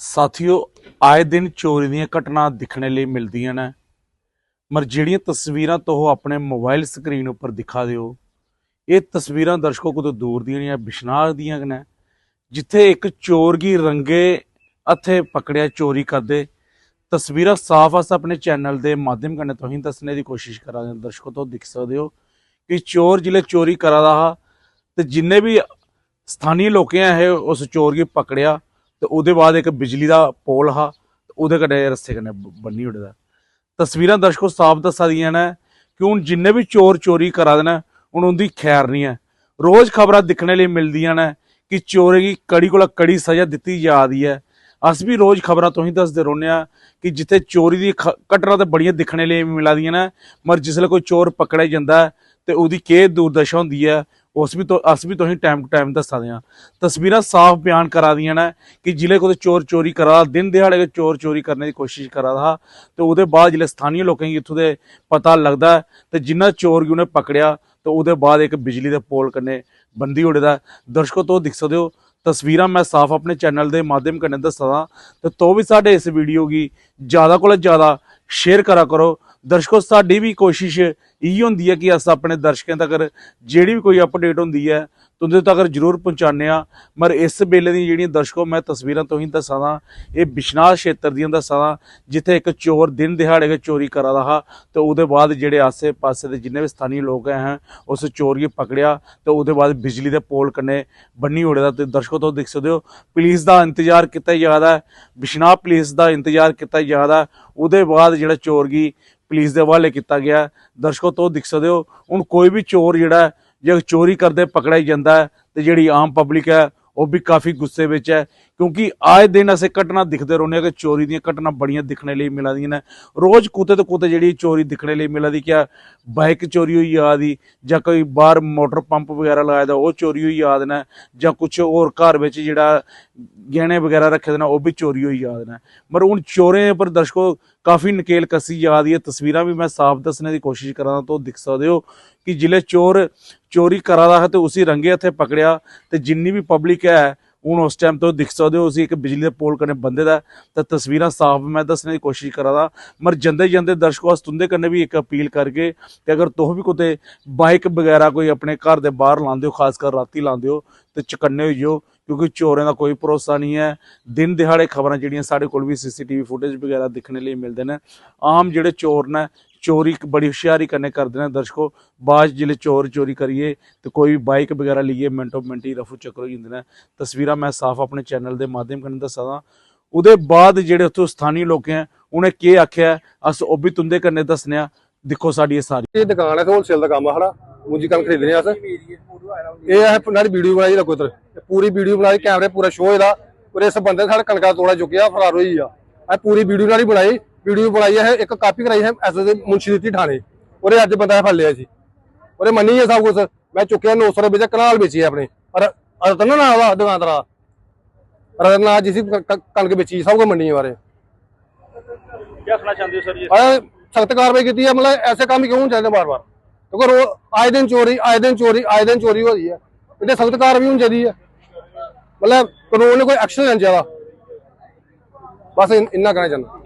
ਸਾਥੀਓ, ਆਏ ਦਿਨ ਚੋਰੀ ਦੀਆਂ ਘਟਨਾ ਦਿਖਣੇ ਲਈ ਮਿਲਦੀਆਂ ਨੇ। ਮਰ ਜਿਹੜੀਆਂ ਤਸਵੀਰਾਂ ਤੋਂ ਉਹ ਆਪਣੇ ਮੋਬਾਈਲ ਸਕਰੀਨ ਉੱਪਰ ਦਿਖਾ ਦਿਓ, ਇਹ ਤਸਵੀਰਾਂ ਦਰਸ਼ਕੋ ਕੋਲ ਦੂਰ ਦੀਆਂ ਨਹੀਂ ਬਿਸ਼ਨਾਹ ਦੀਆਂ ਨੇ, ਜਿੱਥੇ ਇੱਕ ਚੋਰਗੀ ਰੰਗੇ ਹੱਥੇ ਪਕੜਿਆ ਚੋਰੀ ਕਰਦੇ। ਤਸਵੀਰਾਂ ਸਾਫ਼ ਅਸ ਆਪਣੇ ਚੈਨਲ ਦੇ ਮਾਧਿਅਮ ਕਨੇ ਤੁਸੀਂ ਦੱਸਣੇ ਦੀ ਕੋਸ਼ਿਸ਼ ਕਰਾਂਗੇ। ਦਰਸ਼ਕੋ ਤੋਂ ਦਿਖ ਸਕਦੇ ਹੋ ਕਿ ਚੋਰ ਜ਼ਿਲ੍ਹੇ ਚੋਰੀ ਕਰਾ ਰਹਾ, ਤੇ ਜਿੰਨੇ ਵੀ ਸਥਾਨੀ ਲੋਕੇ ਆ ਉਸ ਚੋਰ ਕੀ ਪਕੜਿਆ। ਤੇ ਉਹਦੇ ਬਾਅਦ ਇੱਕ ਬਿਜਲੀ ਦਾ ਪੋਲ ਹਾ ਉਹਦੇ ਕਨੇ ਰਸਤੇ ਕਨੇ ਬੰਨੀ ਉੜਦਾ ਤਸਵੀਰਾਂ ਦਰਸ਼ਕੋ ਸਾਫ਼ ਦੱਸਾਂ ਦੀਆਂ ਨੇ ਕਿ ਹੁਣ ਜਿੰਨੇ ਵੀ ਚੋਰ ਚੋਰੀ ਕਰਾ ਦੇਣਾ, ਹੁਣ ਉਹਦੀ ਖੈਰ ਨਹੀਂ ਹੈ। ਰੋਜ਼ ਖਬਰਾਂ ਦਿਖਣੇ ਲਈ ਮਿਲਦੀਆਂ ਨੇ ਕਿ ਚੋਰੀ ਦੀ ਕੜੀ ਕੋਲ ਕੜੀ ਸਜ਼ਾ ਦਿੱਤੀ ਜਾ ਰਹੀ ਹੈ। ਅਸ ਵੀ ਰੋਜ਼ ਖਬਰਾਂ ਤੋਂ ਹੀ ਦੱਸਦੇ ਰਹਿੰਦੇ ਆ ਕਿ ਜਿੱਥੇ ਚੋਰੀ ਦੀ ਘਟਨਾ ਤੇ ਬੜੀਆਂ ਦਿਖਣੇ ਲਈ ਮਿਲਦੀਆਂ ਨੇ, ਮਰ ਜਿਸਲੇ ਕੋਈ ਚੋਰ ਪਕੜਿਆ ਜਾਂਦਾ ਤੇ ਉਹਦੀ ਕੀ ਦੁਰਦਸ਼ਾ ਹੁੰਦੀ ਹੈ ਉਸ ਵੀ ਤੋਂ ਅਸ ਵੀ ਤੁਸੀਂ ਟਾਈਮ ਟੂ ਟਾਈਮ ਦੱਸਦੇ ਆ ਤਸਵੀਰਾਂ ਸਾਫ਼ ਬਿਆਨ ਕਰਾ ਦੀਆਂ ਨੇ ਕਿ ਜ਼ਿਲ੍ਹੇ ਕੋਲ ਚੋਰ ਚੋਰੀ ਕਰਾ ਦਿਨ ਦਿਹਾੜੇ ਚੋਰ ਚੋਰੀ ਕਰਨ ਦੀ ਕੋਸ਼ਿਸ਼ ਕਰਾ ਰਹਾ। ਤੇ ਉਹਦੇ ਬਾਅਦ ਜਿਹੜੇ ਸਥਾਨੀ ਲੋਕਾਂ ਨੂੰ ਇੱਥੋਂ ਦੇ ਪਤਾ ਲੱਗਦਾ ਹੈ ਤੇ ਜਿੰਨਾ ਚੋਰ ਉਹਨੇ ਪਕੜਿਆ, ਤੇ ਉਹਦੇ ਬਾਅਦ ਇੱਕ ਬਿਜਲੀ ਦੇ ਪੋਲ ਕੰਨੇ ਬੰਦੀ ਉੜਦਾ ਦਰਸ਼ਕੋ ਤੋਂ ਦਿਖ ਸਕਦੇ ਹੋ, ਤਸਵੀਰਾਂ ਮੈਂ ਸਾਫ਼ ਆਪਣੇ ਚੈਨਲ ਦੇ ਮਾਧਿਅਮ ਕਨੇ ਦੱਸਦਾ ਤੇ ਤੋ ਵੀ ਸਾਡੇ ਇਸ ਵੀਡੀਓ ਕੀ ਜ਼ਿਆਦਾ ਕੋਲ ਜ਼ਿਆਦਾ ਸ਼ੇਅਰ ਕਰਾ ਕਰੋ। ਦਰਸ਼ਕੋ, ਸਾਡੀ ਵੀ ਕੋਸ਼ਿਸ਼ ਇਹੀ ਹੁੰਦੀ ਹੈ ਕਿ ਅਸ ਆਪਣੇ ਦਰਸ਼ਕਾਂ ਤੱਕ ਜਿਹੜੀ ਵੀ ਕੋਈ ਅਪਡੇਟ ਹੁੰਦੀ ਹੈ ਤੁਹਾਡੇ ਤੱਕ ਜ਼ਰੂਰ ਪਹੁੰਚਾਉਂਦੇ ਆ ਮਰ ਇਸ ਵੇਲੇ ਦੀ ਜਿਹੜੀਆਂ ਦਰਸ਼ਕੋ, ਮੈਂ ਤਸਵੀਰਾਂ ਤੋਂ ਹੀ ਦੱਸਾਂ ਇਹ ਬਿਸ਼ਨਾਹ ਖੇਤਰ ਦੀਆਂ ਦੱਸਾਂ ਜਿੱਥੇ ਇੱਕ ਚੋਰ ਦਿਨ ਦਿਹਾੜੇ ਕੇ ਚੋਰੀ ਕਰਾ ਰਹਾ, ਤੇ ਉਹਦੇ ਬਾਅਦ ਜਿਹੜੇ ਆਸੇ-ਪਾਸੇ ਦੇ ਜਿੰਨੇ ਵੀ ਸਥਾਨੀ ਲੋਕ ਹੈ ਉਸ ਚੋਰ ਨੂੰ ਪਕੜਿਆ, ਤੇ ਉਹਦੇ ਬਾਅਦ ਬਿਜਲੀ ਦੇ ਪੋਲ ਕੰਨੇ ਬੰਨੀ ਉੜਦਾ ਤੇ ਦਰਸ਼ਕੋ ਤੋਂ ਦੇਖ ਸਕਦੇ ਹੋ, ਪੁਲਿਸ ਦਾ ਇੰਤਜ਼ਾਰ ਕੀਤਾ ਜਾਂਦਾ ਹੈ ਬਿਸ਼ਨਾਹ ਪੁਲਿਸ ਦਾ ਇੰਤਜ਼ਾਰ ਕੀਤਾ ਜਾਂਦਾ ਉਹਦੇ ਬਾਅਦ ਜਿਹੜਾ ਚੋਰ ਚੋਰਗੀ ਪੁਲਿਸ ਦੇ ਹਵਾਲੇ ਕੀਤਾ ਗਿਆ। ਦਰਸ਼ਕੋ ਤੋਂ ਦਿਖ ਸਕਦੇ ਹੋ, ਹੁਣ ਕੋਈ ਵੀ ਚੋਰ ਜਿਹੜਾ ਜੇ ਚੋਰੀ ਕਰਦੇ ਪਕੜਿਆ ਜਾਂਦਾ ਹੈ, ਤੇ ਜਿਹੜੀ ਆਮ ਪਬਲਿਕ ਹੈ, ਉਹ ਵੀ ਕਾਫੀ ਗੁੱਸੇ ਵਿੱਚ ਹੈ। ਕਿਉਂਕਿ ਆਏ ਦਿਨ ਅਸੀਂ ਘਟਨਾ ਦਿਖਦੇ ਰਹਿੰਦੇ ਹਾਂ ਕਿ ਚੋਰੀ ਦੀਆਂ ਘਟਨਾ ਬੜੀਆਂ ਦਿਖਣੇ ਲਈ ਮਿਲਦੀਆਂ ਨੇ। ਰੋਜ਼ ਕੁੱਤੇ ਤੇ ਕੁੱਤੇ ਜਿਹੜੀ ਚੋਰੀ ਦਿਖਣੇ ਲਈ ਮਿਲਦੀ ਕਿ ਬਾਈਕ ਚੋਰੀ ਹੋਈ ਯਾਦ ਜਾਂ ਕੋਈ ਬਾਹਰ ਮੋਟਰ ਪੰਪ ਵਗੈਰਾ ਲਾਇਆ ਦਾ, ਉਹ ਚੋਰੀ ਹੋਈ ਯਾਦ ਨੇ, ਜਾਂ ਕੁਝ ਹੋਰ ਘਰ ਵਿੱਚ ਜਿਹੜਾ ਗਹਿਣੇ ਵਗੈਰਾ ਰੱਖੇ ਦੇ ਨੇ, ਉਹ ਵੀ ਚੋਰੀ ਹੋਈ ਯਾਦ ਨੇ। ਪਰ ਹੁਣ ਚੋਰੇ ਪਰ ਦਰਸ਼ਕੋ ਕਾਫੀ ਨਕੇਲ ਕਸੀ ਯਾਦ ਹੈ। ਤਸਵੀਰਾਂ ਵੀ ਮੈਂ ਸਾਫ਼ ਦੱਸਣੇ ਦੀ ਕੋਸ਼ਿਸ਼ ਕਰਾਂ ਤਾਂ ਦਿਖ ਸਕਦੇ ਹੋ ਕਿ ਜ਼ਿਲ੍ਹੇ ਚੋਰ ਚੋਰੀ ਕਰਾ ਰਹਾ ਹੈ ਤੇ ਉਸੇ ਰੰਗੇ ਹੱਥੇ ਪਕੜਿਆ ਤੇ ਜਿੰਨੀ ਵੀ ਪਬਲਿਕ ਹੈ ਹੁਣ ਉਸ ਟਾਈਮ ਤੋਂ ਦਿਖ ਸਕਦੇ ਹੋ ਉਸੇ ਇੱਕ ਬਿਜਲੀ ਦੇ ਪੋਲ ਕਨੇ ਬੰਦੇ ਦਾ, ਤਾਂ ਤਸਵੀਰਾਂ ਸਾਫ਼ ਮੈਂ ਦੱਸਣੇ ਦੀ ਕੋਸ਼ਿਸ਼ ਕਰਾਂ ਦਾ ਮਰ ਜਾਂਦੇ ਜਾਂਦੇ ਦਰਸ਼ਕੋ ਅਸ ਤੁੰਦੇ ਕੰਨੇ ਵੀ ਇੱਕ ਅਪੀਲ ਕਰਕੇ ਕਿ ਅਗਰ ਤੁਸੀਂ ਵੀ ਕੋਤੇ ਬਾਈਕ ਵਗੈਰਾ ਕੋਈ ਆਪਣੇ ਘਰ ਦੇ ਬਾਹਰ ਲਾਉਂਦੇ ਹੋ, ਖਾਸ ਕਰ ਰਾਤੀ ਲਾਉਂਦੇ ਹੋ, ਤੇ ਚਕੰਨੇ ਹੋਈਓ ਕਿਉਂਕਿ ਚੋਰਾਂ ਦਾ ਕੋਈ ਭਰੋਸਾ ਨਹੀਂ ਹੈ। ਦਿਨ ਦਿਹਾੜੇ ਖਬਰਾਂ ਜਿਹੜੀਆਂ ਸਾਡੇ ਕੋਲ ਵੀ ਸੀਸੀਟੀਵੀ ਫੁਟੇਜ ਵਗੈਰਾ ਦਿਖਣੇ ਲਈ ਮਿਲਦੇ ਨੇ। ਆਮ ਜਿਹੜੇ ਚੋਰ ਨੇ ਚੋਰੀ ਇੱਕ ਬੜੀ ਹੁਸ਼ਿਆਰੀ ਕਰਨੇ ਕਰਦੇ ਨੇ ਦਰਸ਼ਕੋ। ਬਾਅਦ ਜਿਹੜੇ ਚੋਰ ਚੋਰੀ ਕਰੀਏ ਤੇ ਕੋਈ ਵੀ ਬਾਈਕ ਵਗੈਰਾ ਲਈਏ, ਮਿੰਟੋ ਮਿੰਟੀ ਰਫੂ ਚੱਕਰ ਹੋ ਜਾਂਦੇ ਨੇ। ਤਸਵੀਰਾਂ ਮੈਂ ਸਾਫ਼ ਆਪਣੇ ਚੈਨਲ ਦੇ ਮਾਧਿਅਮ ਕਨ ਦੱਸਾਂ ਉਹਦੇ ਬਾਅਦ ਜਿਹੜੇ ਉੱਥੋਂ ਸਥਾਨੀ ਲੋਕ ਹੈ, ਉਹਨੇ ਕੀ ਆਖਿਆ ਅਸ ਉਹ ਵੀ ਤੁੰਦੇ ਕਰਨੇ ਦੱਸਨਿਆ ਦੇਖੋ ਸਾਡੀ ਇਹ ਸਾਰੀ ਇਹ ਦੁਕਾਨ ਹੈ ਤੇ ਹੋਲਸੇਲ ਦਾ ਕੰਮ ਆ ਹਨਾ ਮੁੰਜੀ ਕੰਮ ਖਰੀਦਨੇ ਆ ਅਸ। ਇਹ ਹੈ ਨਾਲੀ ਵੀਡੀਓ ਬਣਾਈ ਲੱਗੋ ਇਧਰ। ਪੂਰੀ ਵੀਡੀਓ ਬਣਾਈ ਕੈਮਰੇ ਪੂਰਾ ਸ਼ੋਅ ਇਹਦਾ। ਔਰ ਇਸ ਬੰਦੇ ਨੇ ਸਾਡੇ ਕਣਕਾਂ ਤੋੜਾ ਚੁੱਕਿਆ, ਫਰਾਰ ਹੋਈ ਆ। ਇਹ ਪੂਰੀ ਵੀਡੀਓ ਨਾਲ ਬਣਾਈ। ਵੀਡੀਓ ਬਣਾਈ ਹੈ ਇੱਕ ਕਾਪੀ ਕਰਾਈ ਹੈ ਐਸਐਸ ਮੁਨਸ਼ੀ ਦਿੱਤੀ ਥਾਣੇ। ਉਹਨੇ ਅੱਜ ਬੰਦਾ ਫੜ ਲਿਆ ਸੀ ਉਹਨੇ ਮੰਨੀ ਹੈ ਸਭ ਕੁਝ ਮੈਂ ਚੁੱਕਿਆ 900 ਰੁਪਏ ਦਾ ਕਨਾਲ ਵੇਚੀ ਆਪਣੇ। ਪਰ ਰਤਨ ਨਾ ਉਹਦਾ ਦੁਕਾਨਦਾਰਾ। ਰਤਨ ਨਾ ਜਿਸ ਕਣਕ ਵੇਚੀ ਸਭ ਕੁਝ ਮੰਨੀ ਬਾਰੇ। ਕੀ ਆਖਣਾ ਚਾਹੁੰਦੇ ਹੋ ਸਰ ਜੀ? ਸਖਤ ਕਾਰਵਾਈ ਕੀਤੀ ਹੈ ਮਤਲਬ ਐਸੇ ਕੰਮ ਕਿਉਂ ਚਾਹੀਦੇ ਬਾਰ-ਬਾਰ ਕਿਉਂਕਿ ਰੋ ਆਏ ਦਿਨ ਚੋਰੀ ਆਏ ਦਿਨ ਚੋਰੀ ਆਏ ਦਿਨ ਚੋਰੀ ਹੋ ਰਹੀ ਹੈ। ਇਹਦੇ ਸਖਤ ਕਾਰਵਾਈ ਹੋਣੀ ਚਾਹੀਦੀ ਹੈ। ਮਤਲਬ ਕਾਨੂੰਨ ਨੇ ਕੋਈ ਐਕਸ਼ਨ ਲੈਣਾ ਚਾਹੀਦਾ ਬਸ ਇੰਨਾ ਕਹਿਣਾ ਚਾਹੁੰਦਾ।